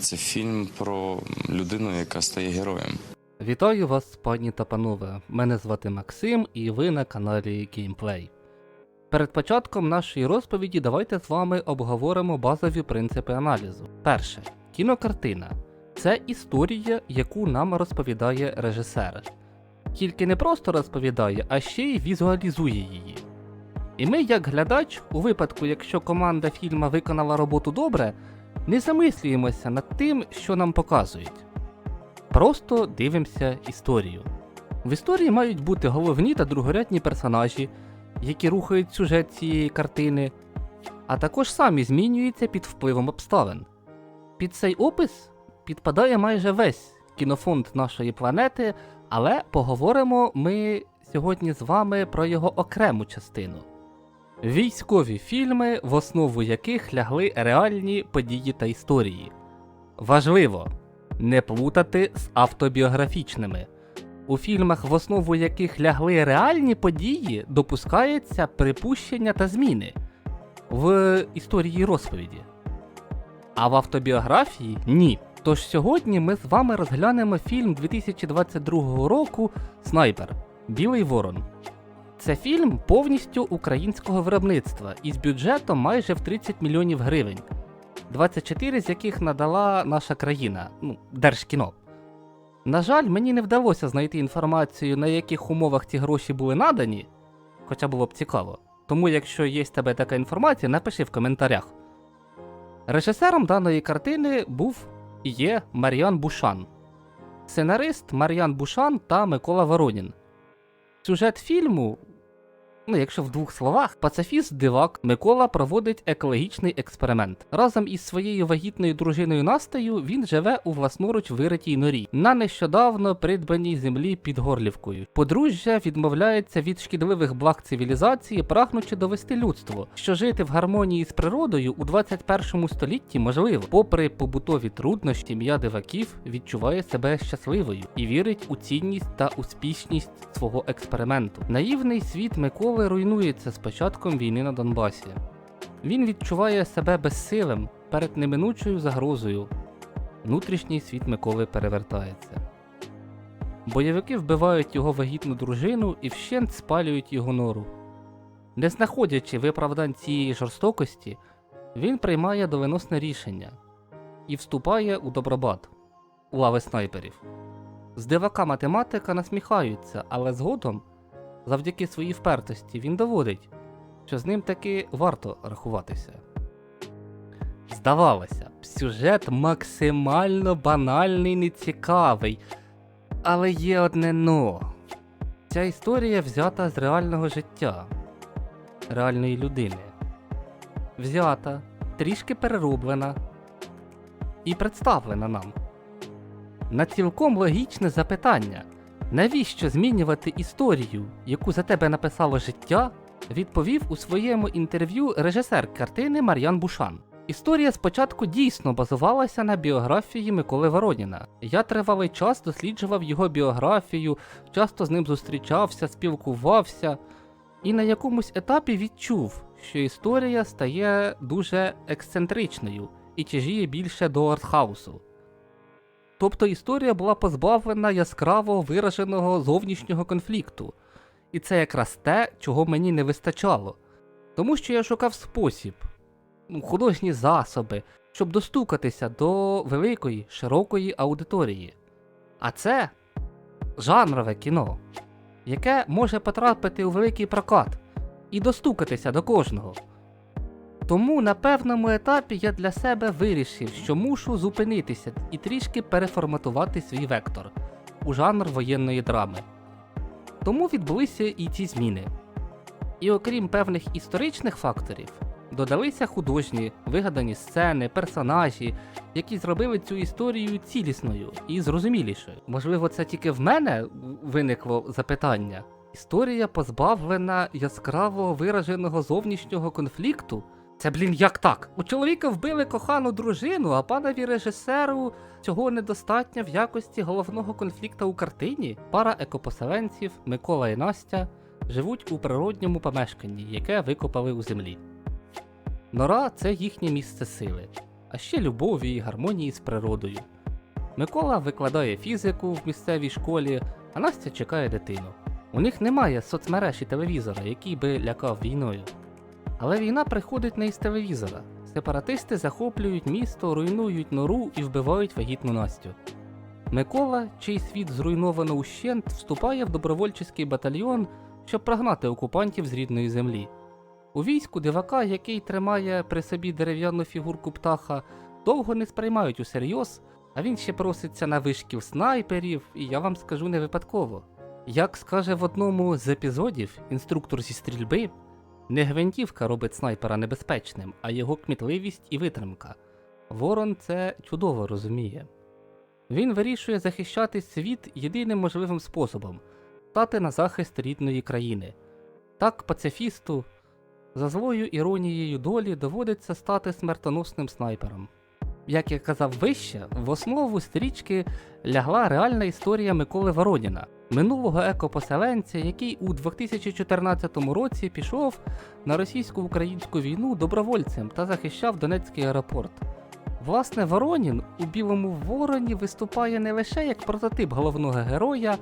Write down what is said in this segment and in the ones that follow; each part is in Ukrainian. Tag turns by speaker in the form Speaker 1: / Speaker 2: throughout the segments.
Speaker 1: Це фільм про людину, яка стає героєм.
Speaker 2: Вітаю вас, пані та панове. Мене звати Максим, і ви на каналі Gameplay. Перед початком нашої розповіді давайте з вами обговоримо базові принципи аналізу. Перше, кінокартина це історія, яку нам розповідає режисер. Тільки не просто розповідає, а ще й візуалізує її. І ми, як глядач, у випадку, якщо команда фільма виконала роботу добре, не замислюємося над тим, що нам показують. Просто дивимося історію. В історії мають бути головні та другорядні персонажі, які рухають сюжет цієї картини, а також самі змінюються під впливом обставин. Під цей опис підпадає майже весь кінофонд нашої планети, але поговоримо ми сьогодні з вами про його окрему частину. Військові фільми, в основу яких лягли реальні події та історії. Важливо не плутати з автобіографічними. У фільмах, в основу яких лягли реальні події, допускається припущення та зміни в історії розповіді. А в автобіографії ні. Тож сьогодні ми з вами розглянемо фільм 2022 року Снайпер Білий Ворон. Це фільм повністю українського виробництва із бюджетом майже в 30 мільйонів гривень. 24 з яких надала наша країна, ну, Держкіно. На жаль, мені не вдалося знайти інформацію, на яких умовах ці гроші були надані, хоча було б цікаво. Тому, якщо є в тебе така інформація, напиши в коментарях. Режисером даної картини був і є Мар'ян Бушан, сценарист Мар'ян Бушан та Микола Воронін. Сюжет фільму Ну, якщо в двох словах, пацифіст дивак Микола проводить екологічний експеримент. Разом із своєю вагітною дружиною Настею він живе у власноруч виритій норі на нещодавно придбаній землі під Горлівкою. Подружжя відмовляється від шкідливих благ цивілізації, прагнучи довести людство, що жити в гармонії з природою у 21 столітті можливо. Попри побутові труднощі, сім'я диваків відчуває себе щасливою і вірить у цінність та успішність свого експерименту. Наївний світ Миколи руйнується з початком війни на Донбасі. Він відчуває себе безсилим перед неминучою загрозою. Внутрішній світ Миколи перевертається. Бойовики вбивають його вагітну дружину і вщент спалюють його нору. Не знаходячи виправдань цієї жорстокості, він приймає доленосне рішення і вступає у добробат у лави снайперів. З дивака математика насміхаються, але згодом, завдяки своїй впертості, він доводить, що з ним таки варто рахуватися. Здавалося б, сюжет максимально банальний, нецікавий. Але є одне но. Ця історія взята з реального життя, реальної людини. Взята, трішки перероблена і представлена нам. На цілком логічне запитання, навіщо змінювати історію, яку за тебе написало життя, відповів у своєму інтерв'ю режисер картини Мар'ян Бушан. Історія спочатку дійсно базувалася на біографії Миколи Вороніна. Я тривалий час досліджував його біографію, часто з ним зустрічався, спілкувався, і на якомусь етапі відчув, що історія стає дуже ексцентричною і тяжіє більше до артхаусу. Тобто історія була позбавлена яскраво вираженого зовнішнього конфлікту. І це якраз те, чого мені не вистачало. Тому що я шукав спосіб, ну, художні засоби, щоб достукатися до великої, широкої аудиторії. А це жанрове кіно, яке може потрапити у великий прокат і достукатися до кожного. Тому на певному етапі я для себе вирішив, що мушу зупинитися і трішки переформатувати свій вектор у жанр воєнної драми. Тому відбулися і ці зміни. І окрім певних історичних факторів, додалися художні, вигадані сцени, персонажі, які зробили цю історію цілісною і зрозумілішою. Можливо, це тільки в мене виникло запитання. Історія позбавлена яскраво вираженого зовнішнього конфлікту. Це, блін, як так? У чоловіка вбили кохану дружину, а панові режисеру цього недостатньо в якості головного конфлікта у картині. Пара екопоселенців Микола і Настя живуть у природньому помешканні, яке викопали у землі. Нора це їхнє місце сили. а ще любові і гармонії з природою. Микола викладає фізику в місцевій школі, а Настя чекає дитину. У них немає соцмереж і телевізора, який би лякав війною. Але війна приходить не із телевізора. Сепаратисти захоплюють місто, руйнують нору і вбивають вагітну Настю. Микола, чий світ зруйновано ущент, вступає в добровольчий батальйон, щоб прогнати окупантів з рідної землі. У війську дивака, який тримає при собі дерев'яну фігурку птаха, довго не сприймають усерйоз, а він ще проситься на вишків снайперів, і я вам скажу не випадково. Як скаже в одному з епізодів інструктор зі стрільби, не гвинтівка робить снайпера небезпечним, а його кмітливість і витримка. Ворон це чудово розуміє. Він вирішує захищати світ єдиним можливим способом стати на захист рідної країни. Так, пацифісту, за злою іронією долі доводиться стати смертоносним снайпером. Як я казав вище, в основу стрічки лягла реальна історія Миколи Вороніна, минулого екопоселенця, який у 2014 році пішов на російсько-українську війну добровольцем та захищав Донецький аеропорт. Власне, Воронін у Білому Вороні виступає не лише як прототип головного героя,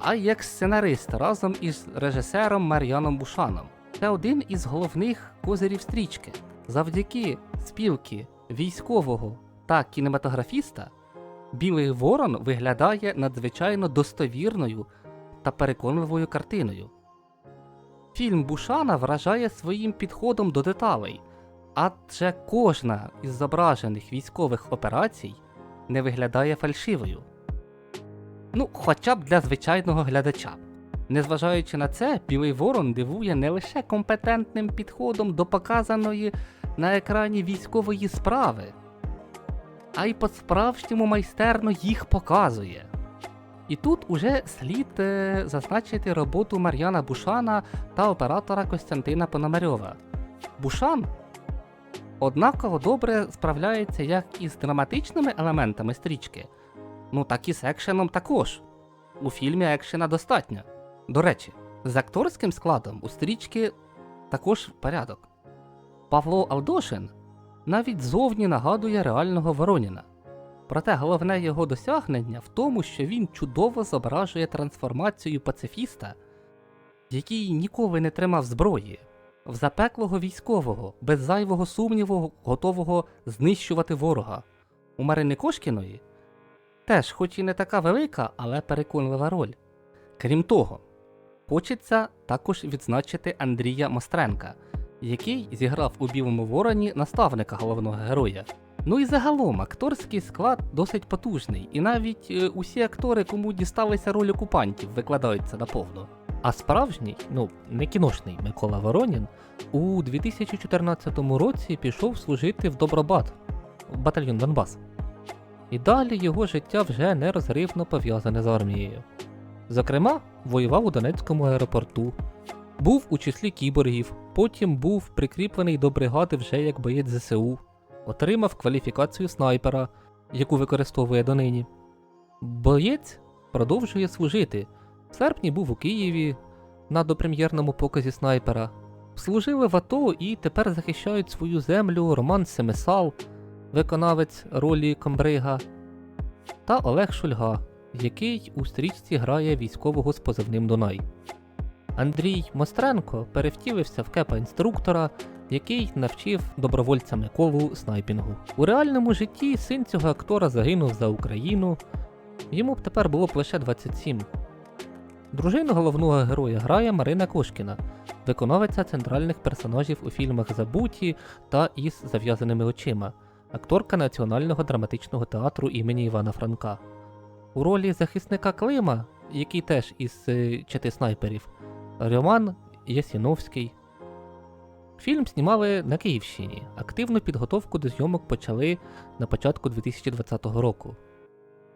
Speaker 2: а й як сценарист разом із режисером Мар'яном Бушаном. Це один із головних козирів стрічки. Завдяки спілки військового та кінематографіста Білий Ворон виглядає надзвичайно достовірною та переконливою картиною. Фільм Бушана вражає своїм підходом до деталей, адже кожна із зображених військових операцій не виглядає фальшивою. Ну, хоча б для звичайного глядача. Незважаючи на це, Білий Ворон дивує не лише компетентним підходом до показаної на екрані військової справи, а й по-справжньому майстерно їх показує. І тут уже слід е, зазначити роботу Мар'яна Бушана та оператора Костянтина Пономарьова. Бушан однаково добре справляється як із драматичними елементами стрічки, ну так і з екшеном також. У фільмі екшена достатньо. До речі, з акторським складом у стрічки також порядок. Павло Алдошин навіть зовні нагадує реального Вороніна. Проте головне його досягнення в тому, що він чудово зображує трансформацію пацифіста, який ніколи не тримав зброї, в запеклого військового, без зайвого сумніву, готового знищувати ворога. У Марини Кошкіної теж, хоч і не така велика, але переконлива роль. Крім того, хочеться також відзначити Андрія Мостренка, який зіграв у Білому Вороні наставника головного героя. Ну і загалом акторський склад досить потужний, і навіть е, усі актори, кому дісталися роль окупантів, викладаються наповну. А справжній, ну не кіношний Микола Воронін, у 2014 році пішов служити в Добробат, батальйон Донбас. І далі його життя вже нерозривно пов'язане з армією. Зокрема, воював у Донецькому аеропорту, був у числі кіборгів, потім був прикріплений до бригади вже як боєць ЗСУ, отримав кваліфікацію снайпера, яку використовує донині. Боєць продовжує служити. В серпні був у Києві на допрем'єрному показі снайпера. Служили в АТО і тепер захищають свою землю Роман Семисал, виконавець ролі комбрига, та Олег Шульга, який у стрічці грає військового з позивним Дунай. Андрій Мостренко перевтілився в кепа інструктора, який навчив добровольця Миколу снайпінгу. У реальному житті син цього актора загинув за Україну. Йому б тепер було б лише 27. Дружину головного героя грає Марина Кошкіна, виконавиця центральних персонажів у фільмах Забуті та із зав'язаними очима, акторка Національного драматичного театру імені Івана Франка. У ролі захисника Клима, який теж із е, чати снайперів, Роман Ясіновський. Фільм знімали на Київщині. Активну підготовку до зйомок почали на початку 2020 року.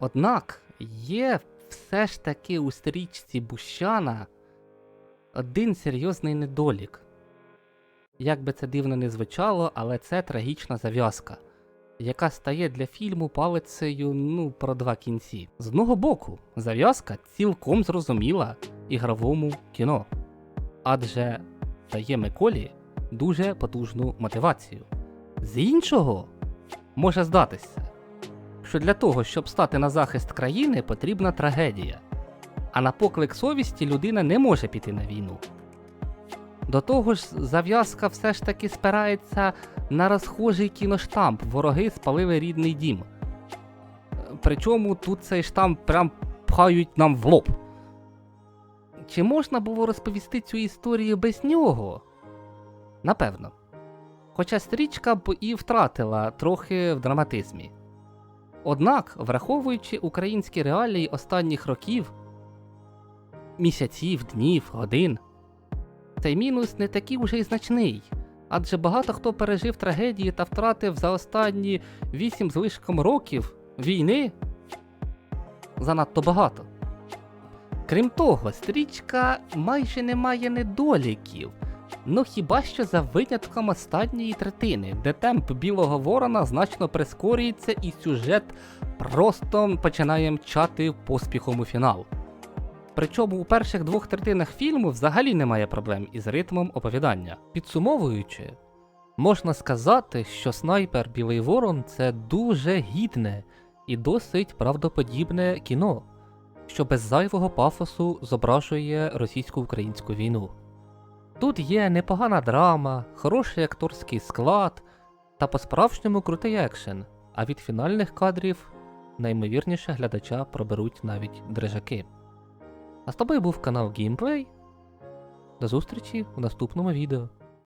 Speaker 2: Однак є все ж таки у стрічці Бущана один серйозний недолік. Як би це дивно не звучало, але це трагічна зав'язка, яка стає для фільму палицею ну, про два кінці. З одного боку, зав'язка цілком зрозуміла ігровому кіно, адже дає Миколі дуже потужну мотивацію. З іншого, може здатися, що для того, щоб стати на захист країни, потрібна трагедія, а на поклик совісті людина не може піти на війну. До того ж, зав'язка все ж таки спирається на розхожий кіноштамп Вороги спалили рідний дім. Причому тут цей штамп прям пхають нам в лоб. Чи можна було розповісти цю історію без нього? Напевно. Хоча стрічка б і втратила трохи в драматизмі. Однак, враховуючи українські реалії останніх років, місяців, днів, годин, цей мінус не такий уже й значний, адже багато хто пережив трагедії та втратив за останні вісім з лишком років війни занадто багато. Крім того, стрічка майже не має недоліків. Ну хіба що за винятком останньої третини, де темп білого ворона значно прискорюється і сюжет просто починає мчати поспіхом у фінал. Причому у перших двох третинах фільму взагалі немає проблем із ритмом оповідання. Підсумовуючи, можна сказати, що снайпер Білий Ворон це дуже гідне і досить правдоподібне кіно, що без зайвого пафосу зображує російсько-українську війну. Тут є непогана драма, хороший акторський склад та по-справжньому крутий екшен, а від фінальних кадрів наймовірніше глядача проберуть навіть дрижаки. А з тобою був канал Gameplay. До зустрічі у наступному відео.